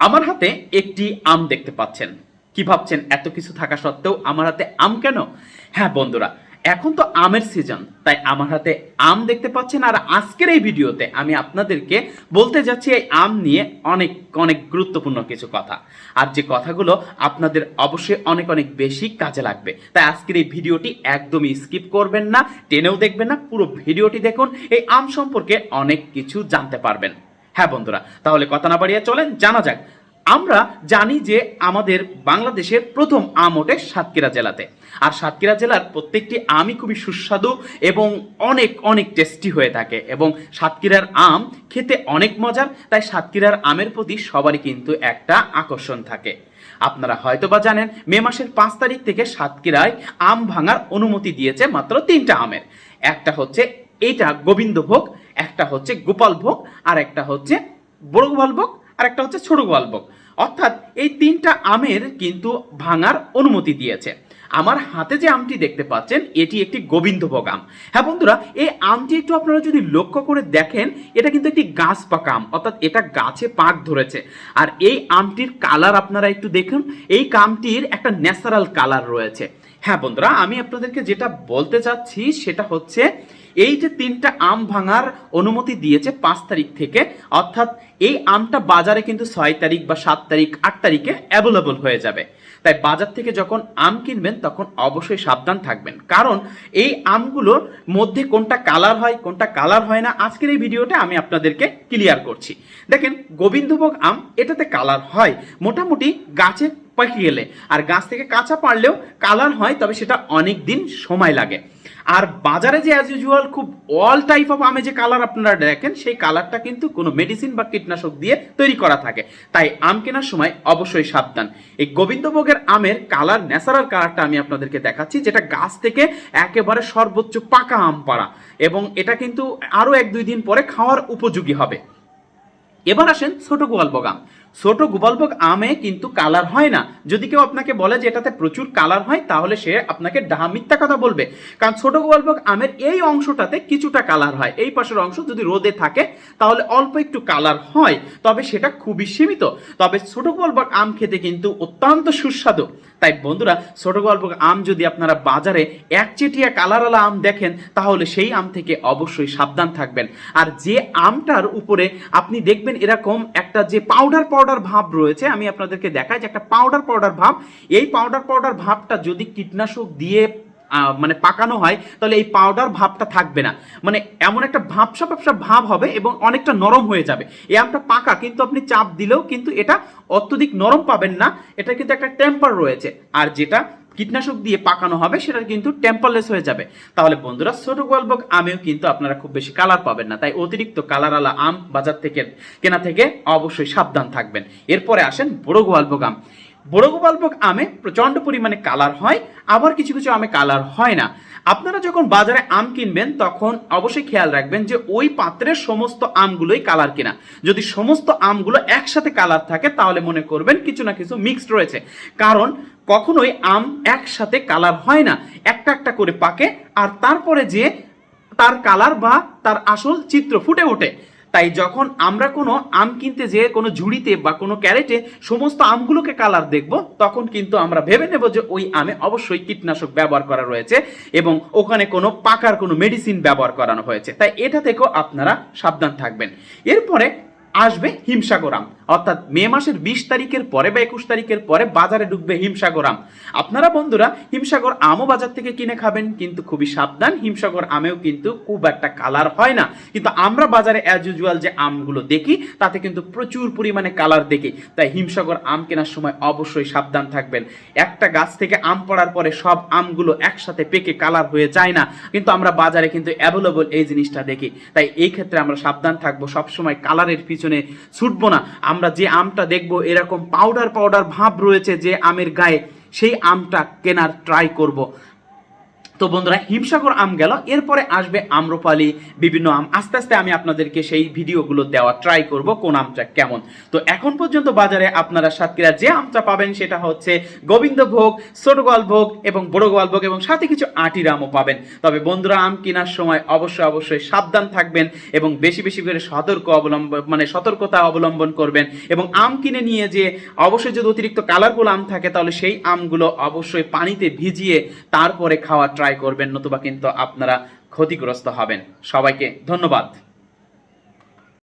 আমার হাতে একটি আম দেখতে পাচ্ছেন। কি ভাবছেন, এত কিছু থাকা সত্ত্বেও আমার হাতে আম কেন? হ্যাঁ বন্ধুরা, এখন তো আমের সিজন তাই আমার হাতে আম দেখতে পাচ্ছেন। আর আজকের এই ভিডিওতে আমি আপনাদেরকে বলতে যাচ্ছি এই আম নিয়ে অনেক অনেক গুরুত্বপূর্ণ কিছু কথা। আর যে কথাগুলো আপনাদের অবশ্যই অনেক অনেক বেশি কাজে লাগবে। তাই আজকের এই ভিডিওটি একদমই স্কিপ করবেন না, টেনেও দেখবেন না, পুরো ভিডিওটি দেখুন। এই আম সম্পর্কে অনেক কিছু জানতে পারবেন। হ্যাঁ বন্ধুরা, তাহলে কথা না বাড়িয়ে চলেন, জানা যাক। আমরা জানি যে আমাদের বাংলাদেশের প্রথম আম ওঠে সাতক্ষীরা জেলাতে। আর সাতক্ষীরা জেলার প্রত্যেকটি আমই খুবই সুস্বাদু এবং অনেক অনেক টেস্টি হয়ে থাকে এবং সাতক্ষীরার আম খেতে অনেক মজার, তাই সাতক্ষীরার আমের প্রতি সবারই কিন্তু একটা আকর্ষণ থাকে। আপনারা হয়তো বা জানেন, মে মাসের পাঁচ তারিখ থেকে সাতক্ষীরায় আম ভাঙার অনুমতি দিয়েছে মাত্র তিনটা আমের। একটা হচ্ছে এইটা গোবিন্দভোগ একটা হচ্ছে গোপাল ভোগ, আর একটা হচ্ছে বড় গোপালভোগ আর একটা হচ্ছে ছোট গোপালভোগ অর্থাৎ এই তিনটা আমের কিন্তু ভাঙার অনুমতি দিয়েছে। আমার হাতে যে আমটি দেখতে পাচ্ছেন, এটি একটি গোবিন্দভোগ আম। হ্যাঁ বন্ধুরা, এই আমটি একটু আপনারা যদি লক্ষ্য করে দেখেন, এটা কিন্তু একটি গাছ পাকা আম, অর্থাৎ এটা গাছে পাক ধরেছে। আর এই আমটির কালার আপনারা একটু দেখুন, এই আমটির একটা ন্যাচারাল কালার রয়েছে। হ্যাঁ বন্ধুরা, আমি আপনাদেরকে যেটা বলতে চাচ্ছি সেটা হচ্ছে, এই যে তিনটা আম ভাঙার অনুমতি দিয়েছে পাঁচ তারিখ থেকে, অর্থাৎ এই আমটা বাজারে কিন্তু ছয় তারিখ বা সাত তারিখ, আট তারিখে অ্যাভেলেবল হয়ে যাবে। তাই বাজার থেকে যখন আম কিনবেন, তখন অবশ্যই সাবধান থাকবেন। কারণ এই আমগুলোর মধ্যে কোনটা কালার হয়, কোনটা কালার হয় না, আজকের এই ভিডিওটা আমি আপনাদেরকে ক্লিয়ার করছি। দেখেন, গোবিন্দভোগ আম এটাতে কালার হয়। মোটামুটি গাছে পাকি গেলে আর গাছ থেকে কাঁচা পারলেও কালার হয়, তবে সেটা অনেক দিন সময় লাগে। আর বাজারে যে অ্যাজ ইউজুয়াল খুব অল টাইপ অফ আমে যে কালার আপনারা দেখেন, সেই কালারটা কিন্তু কোনো মেডিসিন বা কীটনাশক দিয়ে তৈরি করা থাকে। তাই আম কেনার সময় অবশ্যই সাবধান। এই গোবিন্দভোগের আমের কালার ন্যাচারাল কালারটা আমি আপনাদেরকে দেখাচ্ছি, যেটা গাছ থেকে একেবারে সর্বোচ্চ পাকা আম পাড়া। এবং এটা কিন্তু আরও এক দুই দিন পরে খাওয়ার উপযোগী হবে। এবার আসেন ছোট গোপালভোগ আম। ছোট গোপালভোগ আমে কিন্তু কালার হয় না। যদি কেউ আপনাকে বলে যে এটাতে প্রচুর কালার হয়, তাহলে সে আপনাকে ডাহা মিথ্যা কথা বলবে। কারণ ছোট গোপালভোগ আমের এই অংশটাতে কিছুটা কালার হয়। এই পাশের অংশ যদি রোদে থাকে, তাহলে অল্প একটু কালার হয়। তবে সেটা খুবই সীমিত। তবে ছোট গোপালভোগ আম খেতে কিন্তু অত্যন্ত সুস্বাদু। তাই বন্ধুরা, ছোট গল্প আম যদি আপনারা বাজারে একচেটিয়া কালারওয়ালা আম দেখেন, তাহলে সেই আম থেকে অবশ্যই সাবধান থাকবেন। আর যে আমটার উপরে আপনি দেখবেন এরকম একটা যে পাউডার পাউডার ভাব রয়েছে, আমি আপনাদেরকে দেখাই যে একটা পাউডার পাউডার ভাব, এই পাউডার পাউডার ভাবটা যদি কীটনাশক দিয়ে মানে পাকানো হয়, তাহলে এই পাউডার ভাবটা থাকবে না। মানে এমন একটা ভাবসা ভাবসা ভাব হবে এবং অনেকটা নরম হয়ে যাবে। এই আমটা পাকা, কিন্তু আপনি চাপ দিলেও কিন্তু এটা অত্যধিক নরম পাবেন না। এটা কিন্তু একটা টেম্পার রয়েছে। আর যেটা কীটনাশক দিয়ে পাকানো হবে, সেটা কিন্তু টেম্পারলেস হয়ে যাবে। তাহলে বন্ধুরা, ছোট গোয়ালভোগ আমেও কিন্তু আপনারা খুব বেশি কালার পাবেন না। তাই অতিরিক্ত কালারওয়ালা আম বাজার থেকে, কেনা থেকে অবশ্যই সাবধান থাকবেন। এরপরে আসেন বড় গোয়ালভোগ আম বড় গোপালভোগ আমে প্রচণ্ড পরিমাণে কালার হয়, আবার কিছু কিছু আমে কালার হয় না। আপনারা যখন বাজারে আম কিনবেন, তখন অবশ্যই খেয়াল রাখবেন যে ওই পাত্রের সমস্ত আমগুলোই কালার কিনা। যদি সমস্ত আমগুলো একসাথে কালার থাকে, তাহলে মনে করবেন কিছু না কিছু মিক্সড রয়েছে। কারণ কখনোই আম একসাথে কালার হয় না। একটা একটা করে পাকে, আর তারপরে যে তার কালার বা তার আসল চিত্র ফুটে ওঠে। তাই যখন আমরা কোনো আম কিনতে যেয়ে কোনো ঝুড়িতে বা কোনো ক্যারেটে সমস্ত আমগুলোকে কালার দেখব, তখন কিন্তু আমরা ভেবে নেব যে ওই আমে অবশ্যই কীটনাশক ব্যবহার করা রয়েছে এবং ওখানে কোনো পাকার কোনো মেডিসিন ব্যবহার করানো হয়েছে। তাই এটা থেকেও আপনারা সাবধান থাকবেন। এরপরে আসবে হিমসাগর আম। অর্থাৎ মে মাসের বিশ তারিখের পরে বা একুশ তারিখের পরে বাজারে ঢুকবে হিমসাগর আম। আপনারা বন্ধুরা, হিমসাগর আমও বাজার থেকে কিনে খাবেন, কিন্তু খুবই সাবধান, হিমসাগর আমেও কিন্তু খুব একটা কালার হয় না। কিন্তু আমরা বাজারে অ্যাজ ইউজুয়াল যে আমগুলো দেখি, তাতে কিন্তু প্রচুর পরিমাণে কালার দেখি। তাই হিমসাগর আম কেনার সময় অবশ্যই সাবধান থাকবেন। একটা গাছ থেকে আম পড়ার পরে সব আমগুলো একসাথে পেকে কালার হয়ে যায় না। কিন্তু আমরা বাজারে কিন্তু অ্যাভেলেবল এই জিনিসটা দেখি। তাই এই ক্ষেত্রে আমরা সাবধান থাকব, সবসময় কালারের ছুটবো না। আমরা যে আমটা দেখব, এরকম পাউডার পাউডার ভাব রয়েছে যে আমের গায়ে, সেই আমটা কেনার ট্রাই করব। তো বন্ধুরা, হিমসাগর আম গেল। এরপরে আসবে আম্রপালি, বিভিন্ন আম। আস্তে আস্তে আমি আপনাদেরকে সেই ভিডিওগুলো দেওয়া ট্রাই করব, কোন আমটা কেমন। তো এখন পর্যন্ত বাজারে আপনারা সাতক্ষীরা যে আমটা পাবেন, সেটা হচ্ছে গোবিন্দভোগ ছোট গোয়ালভোগ এবং বড় গোয়ালভোগ এবং সাথে কিছু আটির আমও পাবেন। তবে বন্ধুরা, আম কেনার সময় অবশ্যই অবশ্যই সাবধান থাকবেন এবং বেশি বেশি করে সতর্ক অবলম্বন মানে সতর্কতা অবলম্বন করবেন এবং আম কিনে নিয়ে যে অবশ্যই যদি অতিরিক্ত কালারফুল আম থাকে, তাহলে সেই আমগুলো অবশ্যই পানিতে ভিজিয়ে তারপরে খাওয়া ট্রাই করবেন নতুবা কিন্তু আপনারা ক্ষতিগ্রস্ত হবেন। সবাইকে ধন্যবাদ।